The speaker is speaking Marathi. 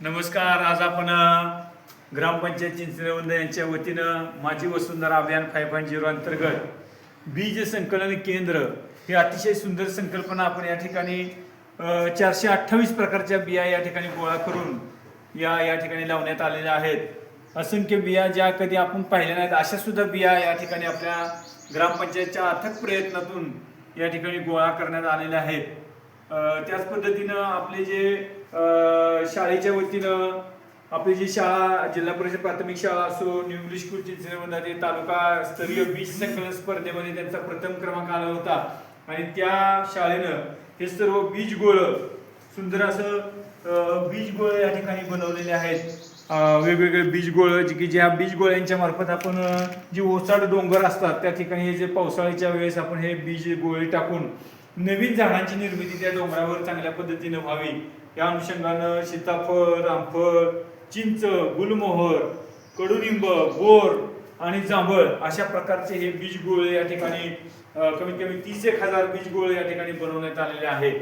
नमस्कार आज आपण ग्रामपंचायत चिंचवंद यांच्या वतीनं माझी वसुंधरा अभियान फाईव्ह पॉईंट झिरो अंतर्गत बीज संकलन केंद्र ही अतिशय सुंदर संकल्पना आपण या ठिकाणी चारशे अठ्ठावीस प्रकारच्या बिया या ठिकाणी गोळा करून या या ठिकाणी लावण्यात आलेल्या आहेत. असंख्य बिया ज्या कधी आपण पाहिल्या नाहीत अशा सुद्धा बिया या ठिकाणी आपल्या ग्रामपंचायतच्या अथक प्रयत्नातून या ठिकाणी गोळा करण्यात आलेल्या आहेत. त्याच पद्धतीनं आपले जे शाळेच्या वतीनं आपली जी शाळा जिल्हा परिषद प्राथमिक शाळा असो न्यू इंग्लिश स्कूल तालुका स्तरीय बीज संकलन स्पर्धेमध्ये त्यांचा प्रथम क्रमांक आला होता. आणि त्या शाळेनं हे सर्व बीज गोळ सुंदर असं बीज गोळ या ठिकाणी बनवलेले आहेत. वेगवेगळे बीज गोळ जे की ज्या बीज गोळ्यांच्या मार्फत आपण जी ओसाड डोंगर असतात त्या ठिकाणी हे जे पावसाळ्याच्या वेळेस आपण हे बीज गोळे टाकून नवीन झाडांची निर्मिती त्या डोंगरावर चांगल्या पद्धतीने व्हावी. या अनुषंगानं सीताफळ रामफळ चिंच गुलमोहर कडुनिंब बोर आणि जांभळ अशा प्रकारचे हे बीज गोळे या ठिकाणी कमीत कमी तीस एक हजार बीज गोळे या ठिकाणी बनवण्यात आलेले आहेत.